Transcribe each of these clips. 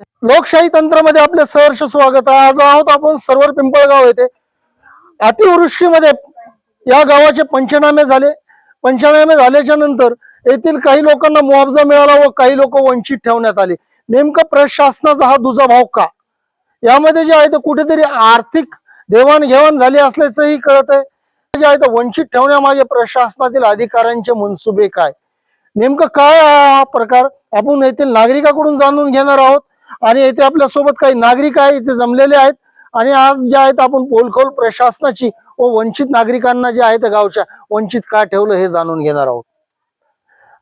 लोकशाही तंत्रामध्ये आपले सहर्ष स्वागत. आहे आज आहोत आपण सर्वर पिंपळगाव येथे. अतिवृष्टीमध्ये या गावाचे पंचनामे झाले. पंचनामे झाल्याच्यानंतर येथील काही लोकांना मुआवजा मिळाला व काही लोक वंचित ठेवण्यात आले. नेमकं प्रशासनाचा हा दुजाभाव का? यामध्ये जे आहे ते कुठेतरी आर्थिक देवाणघेवाण झाली असल्याचंही कळत आहे. जे आहे ते वंचित ठेवण्यामागे प्रशासनातील अधिकाऱ्यांचे मनसुबे काय? नेमकं काय हा प्रकार आपण येथील नागरिकाकडून जाणून घेणार आहोत. आणि येथे आपल्यासोबत काही नागरिक आहे इथे जमलेले आहेत. आणि आज जे आहेत आपण पोलखोल प्रशासनाची व वंचित नागरिकांना जे आहेत गावच्या वंचित का ठेवलं हे जाणून घेणार आहोत.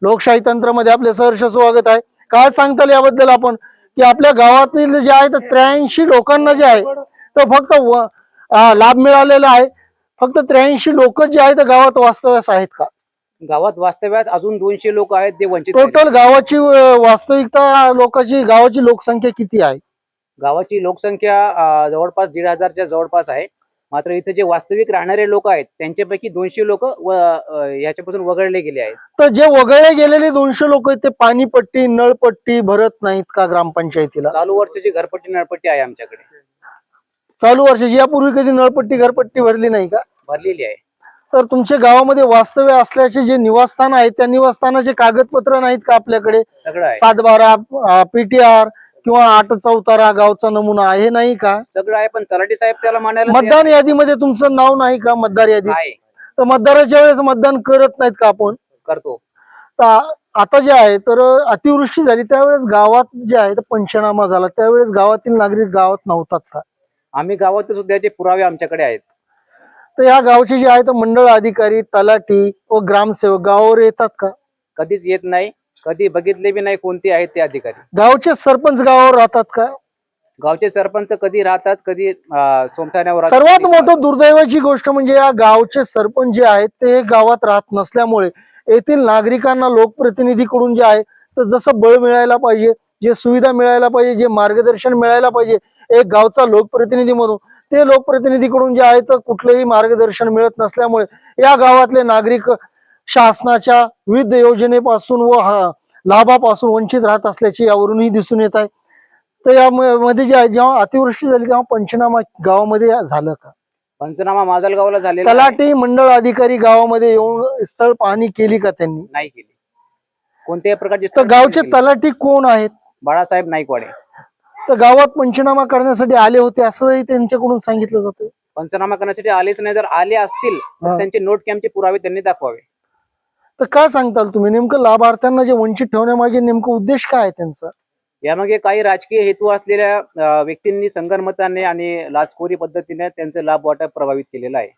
लोकशाही तंत्रामध्ये आपले सहर्ष स्वागत आहे. काय सांगताल याबद्दल आपण? की आपल्या गावातील जे आहे त्र्याऐंशी लोकांना जे आहे तर फक्त लाभ मिळालेला आहे. फक्त त्र्याऐंशी लोक जे आहेत गावात वास्तव्यास आहेत का? गावात वास्तव्यात अजून दोनशे लोक आहेत ते वंचित. टोटल गावाची अं, वास्तविकता लोकांची गावाची लोकसंख्या किती आहे? गावाची लोकसंख्या अं, जवळपास दीड हजारच्या जवळपास आहे. मात्र इथे जे वास्तविक राहणारे लोक आहेत त्यांच्यापैकी दोनशे लोक याच्यापासून वगळले गेले आहेत. तर जे वगळले गेलेले दोनशे लोक आहेत ते पाणीपट्टी नळपट्टी भरत नाहीत का ग्रामपंचायतीला? चालू वर्षाची घरपट्टी नळपट्टी आहे आमच्याकडे. चालू वर्षाची यापूर्वी कधी नळपट्टी घरपट्टी भरली नाही का? भरलेली आहे. तर तुमच्या गावामध्ये वास्तव्य असल्याचे जे निवासस्थान आहेत त्या निवासस्थानाचे कागदपत्र नाहीत का आपल्याकडे? सात बारा पीटीआर किंवा आठ चौतारा गावचा नमुना आहे नाही का? सगळं आहे पण तलाठी साहेब त्याला तयार मतदान यादीमध्ये तुमचं नाव नाही का? मतदार यादी तर मतदाराच्या वेळेस मतदान करत नाहीत का आपण? करतो. तर आता जे आहे तर अतिवृष्टी झाली त्यावेळेस गावात जे आहे पंचनामा झाला. त्यावेळेस गावातील नागरिक गावात नव्हतात का? आम्ही गावात सुद्धा त्याचे पुरावे आमच्याकडे आहेत. तर या गावचे जे आहे तर मंडळ अधिकारी तलाठी व ग्रामसेवक गावावर येतात का? कधीच येत नाही. कधी बघितले बी नाही कोणते आहेत ते अधिकारी. गावचे सरपंच गावावर राहतात का? गावचे सरपंच कधी राहतात कधी अं, सोमठाण्यावर राहतात, सर्वात कधी मोठं दुर्दैवाची गोष्ट म्हणजे या गावचे सरपंच जे आहेत ते गावात राहत नसल्यामुळे येथील नागरिकांना लोकप्रतिनिधीकडून जे आहे तर जसं बळ मिळायला पाहिजे जे सुविधा मिळायला पाहिजे जे मार्गदर्शन मिळायला पाहिजे एक गावचा लोकप्रतिनिधी म्हणून ते लोकप्रतिनिधीकडून जे आहे तर कुठलेही मार्गदर्शन मिळत नसल्यामुळे या गावातले नागरिक शासनाच्या विविध योजनेपासून व हा- लाभापासून वंचित राहत असल्याचे यावरूनही दिसून येत आहे. तर यामध्ये जे आहे जेव्हा अतिवृष्टी झाली तेव्हा पंचनामा गावामध्ये झालं का? पंचनामा माजलगावला झालेला आहे. तलाठी मंडळ अधिकारी गावामध्ये येऊन स्थळ पाहणी केली का त्यांनी? नाही केली. कोणत्याही प्रकारची तर गावचे. तलाठी कोण आहेत? बाळासाहेब नाईकवाडे. तर गावात पंचनामा करण्यासाठी आले होते असंही त्यांच्याकडून सांगितलं जातं पंचनामा करण्यासाठी आलेच नाही जर आले असतील हा. तर त्यांचे नोट कॅम्पचे पुरावे त्यांनी दाखवावे. तर काय सांगताल तुम्ही? नेमकं लाभार्थ्यांना जे वंचित ठेवण्यामागे नेमकं उद्देश काय आहे त्यांचा? यामागे काही राजकीय हेतू असलेल्या अं, व्यक्तींनी संगनमताने आणि लाचखोरी पद्धतीने त्यांचे लाभ वाटप प्रभावित केलेला आहे.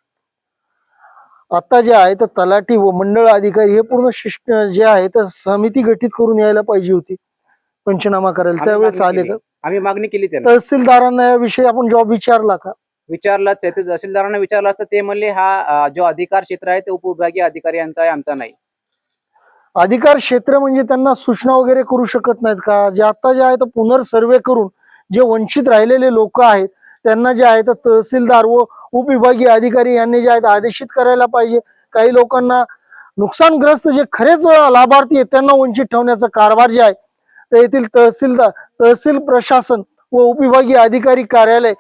आता जे आहे तर तलाठी व मंडळ अधिकारी हे पूर्ण शिष्ट जे आहे तर समिती गठीत करून यायला पाहिजे होती पंचनामा करायला. आम्ही त्यावेळेस मागणी आले केली. आम्ही मागणी केली त्यांना. तहसीलदारांना याविषयी आपण जॉब विचारला का? विचारला तहसीलदारांना विचारलं असतं ते म्हणले हा जो अधिकार क्षेत्र आहे ते उपविभागीय अधिकारी यांचा आहे आमचा नाही. अधिकार क्षेत्र म्हणजे त्यांना सूचना वगैरे करू शकत नाहीत का? जे आता जे आहे तर पुनर्सर्वे करून जे वंचित राहिलेले लोक आहेत त्यांना जे आहे तर तहसीलदार व उपविभागीय अधिकारी यांनी जे आहेत आदेशित करायला पाहिजे. काही लोकांना नुकसानग्रस्त जे खरेच लाभार्थी आहेत त्यांना वंचित ठेवण्याचा कारभार जे आहे तर येथील तहसीलदार तहसील प्रशासन व उपविभागीय अधिकारी कार्यालय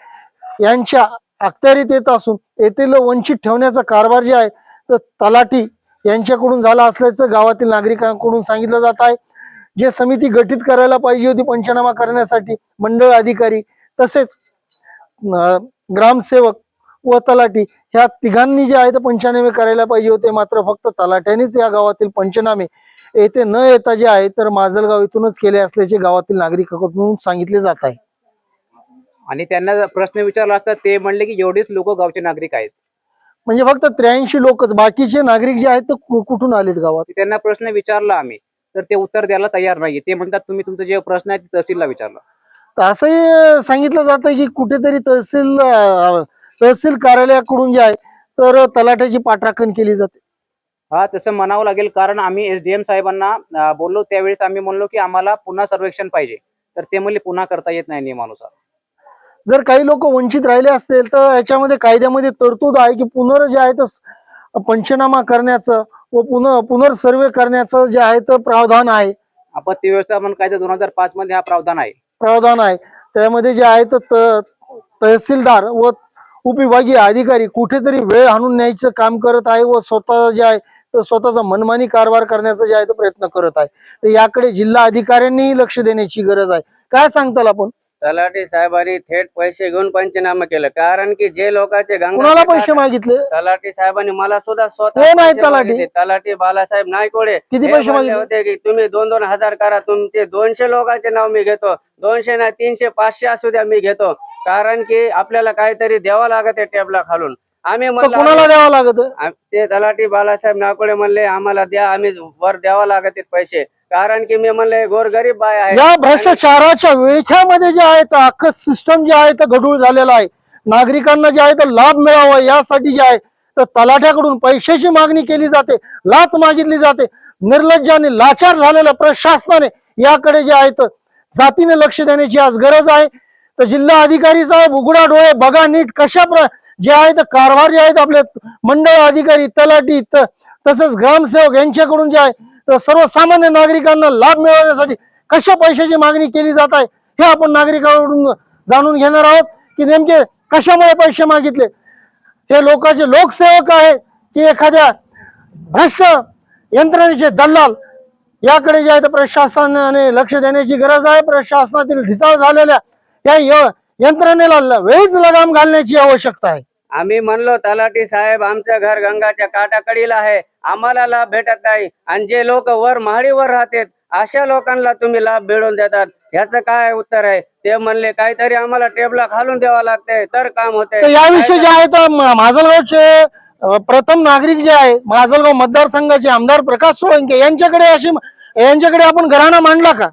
यांच्या अखत्यारीत येत असून येथील वंचित ठेवण्याचा कारभार जे आहे तर तलाठी यांच्याकडून झाला असल्याचं गावातील नागरिकांकडून सांगितलं जात आहे. जे समिती गठीत करायला पाहिजे होती पंचनामा करण्यासाठी मंडळ अधिकारी तसेच ग्रामसेवक व तलाठी ह्या तिघांनी जे आहे ते पंचनामे करायला पाहिजे होते. मात्र फक्त तलाट्यानेच या गावातील पंचनामे येथे न येता जे आहे तर माजलगाव इथूनच केले असल्याचे गावातील नागरिकांकडून सांगितले जात आहे. आणि त्यांना प्रश्न विचारला असता ते म्हणले की एवढेच लोक गावचे नागरिक आहेत. म्हणजे फक्त त्र्याऐंशी लोकच बाकीचे नागरिक जे आहेत ते कु- कुठून आलेत गावात? त्यांना प्रश्न विचारला आम्ही तर ते उत्तर द्यायला तयार नाही ते म्हणतात तुम्ही तुमचा जे प्रश्न आहे ते तहसीलला विचारला. तर असंही सांगितलं जातं की कुठेतरी तहसील अं, तहसील कार्यालयाकडून जे आहे तर तलाट्याची पाठराखण केली जाते. हा तसं म्हणावं लागेल कारण आम्ही एसडीएम साहेबांना अं, बोललो. त्यावेळेस आम्ही म्हणलो की आम्हाला पुन्हा सर्वेक्षण पाहिजे. तर ते म्हणले पुन्हा करता येत नाही नियमानुसार. जर काही लोक वंचित राहिले असतील तर याच्यामध्ये कायद्यामध्ये तरतूद आहे की पुनर जे आहे तर पंचनामा करण्याचं व पुनः पुनर्सर्वे करण्याचं जे आहे तर प्रावधान आहे. आपत्ती व्यवस्थापन कायदा दोन हजार पाच मध्ये हा प्रावधान आहे. प्रावधान आहे. त्यामध्ये जे आहे तर त- तहसीलदार व उपविभागीय अधिकारी कुठेतरी वेळ आणून न्यायचं काम करत आहे व स्वतः जे आहे स्वतःचा मनमानी कारभार करण्याचा जे आहे तो प्रयत्न करत आहे. तर याकडे जिल्हा अधिकाऱ्यांनीही लक्ष देण्याची गरज आहे. काय सांगताल आपण? तलाठी साहेबांनी थेट पैसे घेऊन पंचनामा केलं. कारण की जे लोकांचे कुणाला गंगा पैसे मागितले? तलाठी साहेबांनी मला सुद्धा स्वतः तलाठी? तलाठी बालासाहेब नायकोडे. किती पैसे मागितले? होते की तुम्ही दोन दोन हजार करा. तुमचे दोनशे लोकांचे नाव मी घेतो. दोनशे ना तीनशे पाचशे असू द्या मी घेतो. कारण की आपल्याला काहीतरी द्यावं लागत आहे टेबला खालून आम्ही तर म्हणलं कुणाला द्यावं लागत? आम- ते तलाठी बालासाहेब नाकोडे म्हणले आम्हाला द्या आम्ही वर द्यावा लागत पैसे. कारण की मी म्हणले गोरगरीब बाय आहे. या भ्रष्टाचाराच्या विळख्यामध्ये जे आहे तर अख्खं सिस्टम जे आहे तर गढूळ झालेलं आहे. नागरिकांना जे आहे तर लाभ मिळावा यासाठी जे आहे तर तलाठ्याकडून पैशाची मागणी केली जाते लाच मागितली जाते. निर्लज्ज आणि लाचार झालेल्या प्रशासनाने याकडे जे आहे तर जातीने लक्ष देण्याची आज गरज आहे. तर जिल्हा अधिकारी साहेब उघडा डोळे बघा नीट कशा प्र जे आहेत कारभार जे आहेत आपले मंडळ अधिकारी तलाठी त- तसंच ग्रामसेवक यांच्याकडून जे आहे तर सर्वसामान्य नागरिकांना लाभ मिळवण्यासाठी कशा पैशाची मागणी केली जात आहे हे आपण नागरिकांकडून जाणून घेणार आहोत की नेमके कशामुळे पैसे मागितले. हे लोकांचे लोकसेवक आहेत की एखाद्या भ्रष्ट यंत्रणेचे दल्लाल याकडे जे आहे प्रशासनाने लक्ष देण्याची गरज आहे. प्रशासनातील ढिसाळ झालेल्या या यंत्रणेला वेळीच लगाम घालण्याची आवश्यकता आहे. आम्ही म्हणलो तलाठी साहेब आमचं घर गंगाच्या काठाकडीला आहे. आम्हाला लाभ भेटत नाही. आणि जे लोक वर महाडीवर राहतात अशा लोकांना तुम्ही लाभ मिळवून देतात. ह्याचं काय उत्तर आहे? ते म्हणले काहीतरी आम्हाला टेबला खालून द्यावं लागतंय. तर काम होते याविषयी जे आहे तर म- माजलगावचे अ, प्रथम नागरिक जे आहे माजलगाव मतदारसंघाचे आमदार प्रकाश सोळंके यांच्याकडे अशी यांच्याकडे आपण घराणा मांडला का?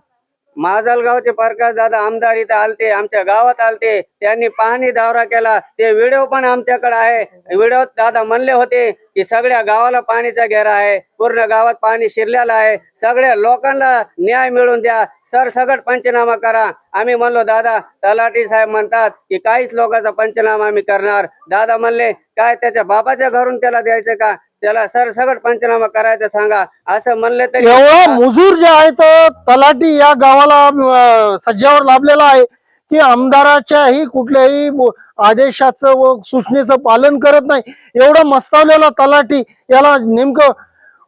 माजलगावचे प्रकाश दादा आमदार इथं आलते आमच्या गावात आलते. त्यांनी पाहणी दौरा केला. ते व्हिडिओ पण आमच्याकडे आहे. व्हिडिओ दादा म्हणले होते की सगळ्या गावाला पाणीचा घेरा आहे. पूर्ण गावात पाणी शिरलेलं आहे. सगळ्या लोकांना न्याय मिळून द्या. सर सगळ पंचनामा करा. आम्ही म्हणलो दादा तलाठी साहेब म्हणतात की काहीच लोकांचा पंचनामा आम्ही करणार. दादा म्हणले काय त्याच्या बाबाच्या घरून त्याला द्यायचं का? त्याला सर सगट पंचनामा करायचं सांगा. असं म्हणले तरी एवढा मुजूर जे आहे तर तलाठी या गावाला सज्जावर लाभलेला आहे की आमदाराच्याही कुठल्याही आदेशाचं व सूचनेचं पालन करत नाही. एवढा मस्तावलेला तलाठी याला नेमकं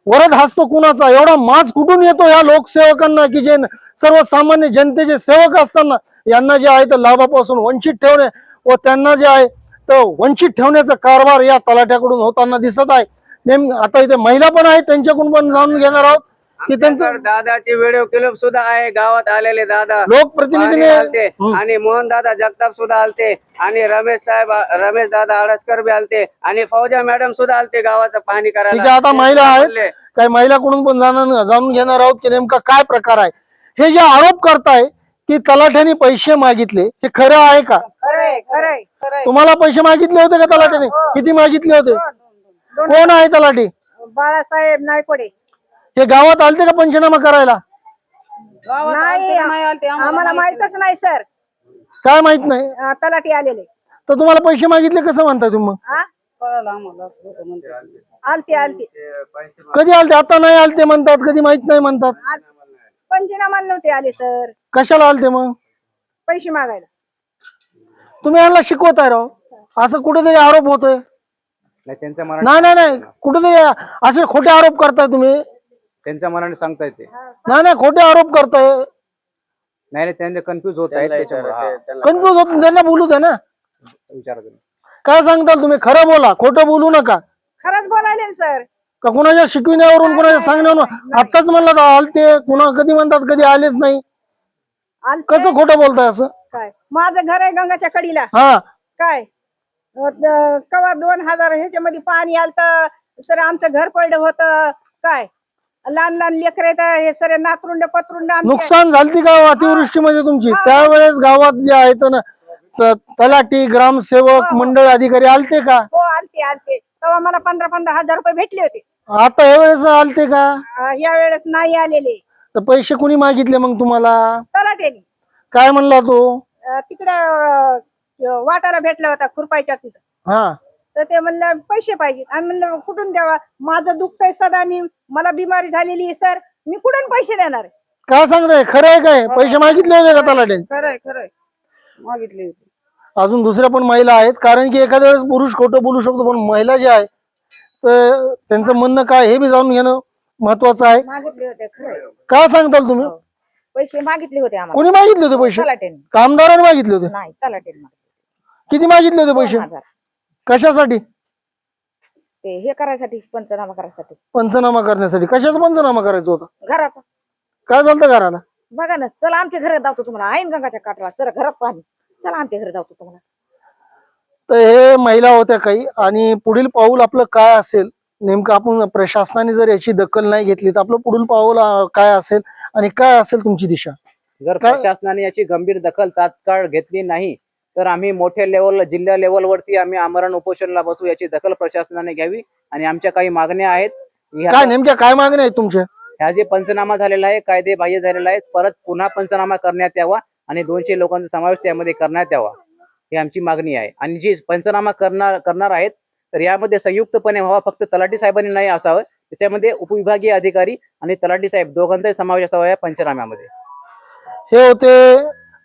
वरद हसतो कुणाचा? एवढा माज कुठून येतो या लोकसेवकांना की जे सर्वसामान्य जनतेचे सेवक असताना? यांना जे आहे तर लाभापासून वंचित ठेवणे व त्यांना जे आहे तर वंचित ठेवण्याचा कारभार या तलाठ्याकडून होताना दिसत आहे. नेम आता इथे महिला पण आहेत त्यांच्याकडून पण जाणून घेणार आहोत. की त्यांचं आमच्याकडे दादाचे व्हिडिओ क्लिप सुद्धा आहे गावात आलेले दादा. लोकप्रतिनिधीने पाणी आलते हं. आणि मोहन दादा जगताप सुद्धा आलते आणि रमेश साहेब रमेश दादा अडसकर बी आलते आणि फौजा मॅडम सुद्धा आलते गावाचं पाहणी ठीक आहे करायला आता महिला आहेत काही महिलाकडून पण जाणून जाणून घेणार आहोत की नेमका काय प्रकार आहे. हे जे आरोप करताय की तलाठ्याने पैसे मागितले हे खरं आहे का? खरंय खरंय खरंय तुम्हाला पैसे मागितले होते का तलाठ्याने? किती मागितले होते? कोण आहे तलाठी बाळासाहेब नायकोडे हे गावात आलते का पंचनामा करायला? नाही आम्हाला माहितच नाही. सर. काय माहीत नाही? अं, तलाठी आलेले. तर तुम्हाला पैसे मागितले कसं म्हणताय तुम्ही मग? हा आलते आलते. कधी आलते? आता नाही आलते म्हणतात कधी माहीत नाही म्हणतात. आल- पंचनामा नव्हते आले सर. कशाला आलते मग? पैसे मागायला. तुम्ही यांना शिकवताय राव. असं कुठेतरी आरोप होतोय. नाही नाही नाही नाही. कुठेतरी असे खोटे आरोप करताय तुम्ही. त्यांच्या मनाने सांगता येते नाही नाही खोटे आरोप करताय. नाही नाही त्यांचे कन्फ्युज होत आहेत त्याच्यामुळे. हा, कन्फ्युज होत त्यांना बोलू द्या ना. विचारा तुम्ही. काय सांगताल तुम्ही? खरं बोला. खोटं बोलू नका. खरंच बोलायले सर. का कुणाच्या शिकविण्यावरून कुणाच्या सांगण्यावरून? आत्ताच म्हणलं आलते. कुणा कधी म्हणतात कधी आलेच नाही. कसं खोटं बोलताय असं? काय? माझं घर आहे गंगाच्या कडीला. हा. काय? कवा दोन हजार ह्याच्यामध्ये पाणी आलत सर आमचं घर पडलं होतं काय? लहान लहान लेकर हे सर नातरुंड पत्रुंड आमचे. नुकसान झालती का अतिवृष्टीमध्ये तुमची? त्यावेळेस गावात जे आहेत ना त- तलाठी ग्रामसेवक मंडळ अधिकारी आलते का? हो आलते आलते. तेव्हा मला पंधरा पंधरा हजार रुपये भेटले होते. आता यावेळेस आलते का? अं, या वेळेस नाही आलेले. तर पैसे कुणी मागितले मग तुम्हाला? तलाटेने काय म्हणला तो? तिकडे वाटाला भेटला होता खुरपायच्या तिथं. हा. तर ते म्हणलं पैसे पाहिजे आम्ही म्हणलं कुठून द्यावा? माझं दुखतंय सदा मला बिमारी झालेली आहे सर. मी कुठून पैसे देणार आहे? काय सांगताय? खरं आहे काय? पैसे मागितले होते का तलाट्याने खरंय खरंय मागितली होती. अजून दुसऱ्या पण महिला आहेत. कारण की एखाद्या वेळेस पुरुष खोटं बोलू शकतो पण महिला जे आहे तर त्यांचं म्हणणं काय हे बी जाणून घेणं महत्वाचं आहे. मागितले होते खरंय काय सांगताल तुम्ही? पैसे मागितले होते आम्हाला. कोणी मागितले होते पैसे? तलाट्याने कामदाराने मागितले होते? नाही तलाट्याने. किती मागितले होते पैसे? हजार. कशासाठी? ते हे करायसाठी पंचनामा करायसाठी. पंचनामा करण्यासाठी. कशाचा पंचनामा करायचा होता? घरात काय झालं घराला? बघा ना चला आमच्या घरात जातो तुम्हाला. आईन गंगाच्या काठला. चला घरात पाणी चला आमच्या घरी जातो तुम्हाला. तर हे महिला होत्या काही. आणि पुढील पाऊल आपलं काय असेल? नेमकं आपण प्रशासनाने जर याची दखल नाही घेतली तर आपलं पुढील पाऊल अं, काय असेल? आणि काय असेल तुमची दिशा? जर काय- प्रशासनाने याची गंभीर दखल तात्काळ घेतली नाही तर आम्ही मोठ्या लेवल जिल्हा लेवलवरती आम्ही आमरण उपोषणला बसू याची दखल प्रशासनाने घ्यावी आणि आमच्या काही मागण्या आहेत. काय नेमक्या काय मागण्या आहेत तुमच्या? ह्या जे पंचनामा झालेला आहे कायदे बाह्य झालेला आहे परत पुन्हा पंचनामा करण्यात यावा आणि दोनशे लोकांचा समावेश त्यामध्ये करण्यात यावा. ही आमची मागणी आहे. आणि जी पंचनामा करणार करणार आहेत तर यामध्ये संयुक्तपणे व्हावा. फक्त तलाठी साहेबांनी नाही असावं. त्याच्यामध्ये उपविभागीय अधिकारी आणि तलाठी साहेब दोघांचाही समावेश असावा या पंचनाम्यामध्ये. हे होते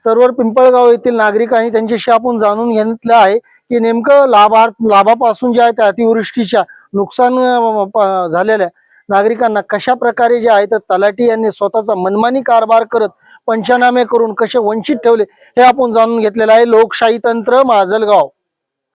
सर्व पिंपळगाव येथील नागरिकांनी त्यांच्याशी आपण जाणून घेतलं आहे की नेमकं लाभार्थ लाभापासून जे आहे त्या अतिवृष्टीच्या नुकसान झालेल्या नागरिकांना कशा प्रकारे जे आहे तर तलाठी यांनी स्वतःचा मनमानी कारभार करत पंचनामे करून कसे वंचित ठेवले हे आपण जाणून घेतलेलं आहे. लोकशाही तंत्र माजलगाव.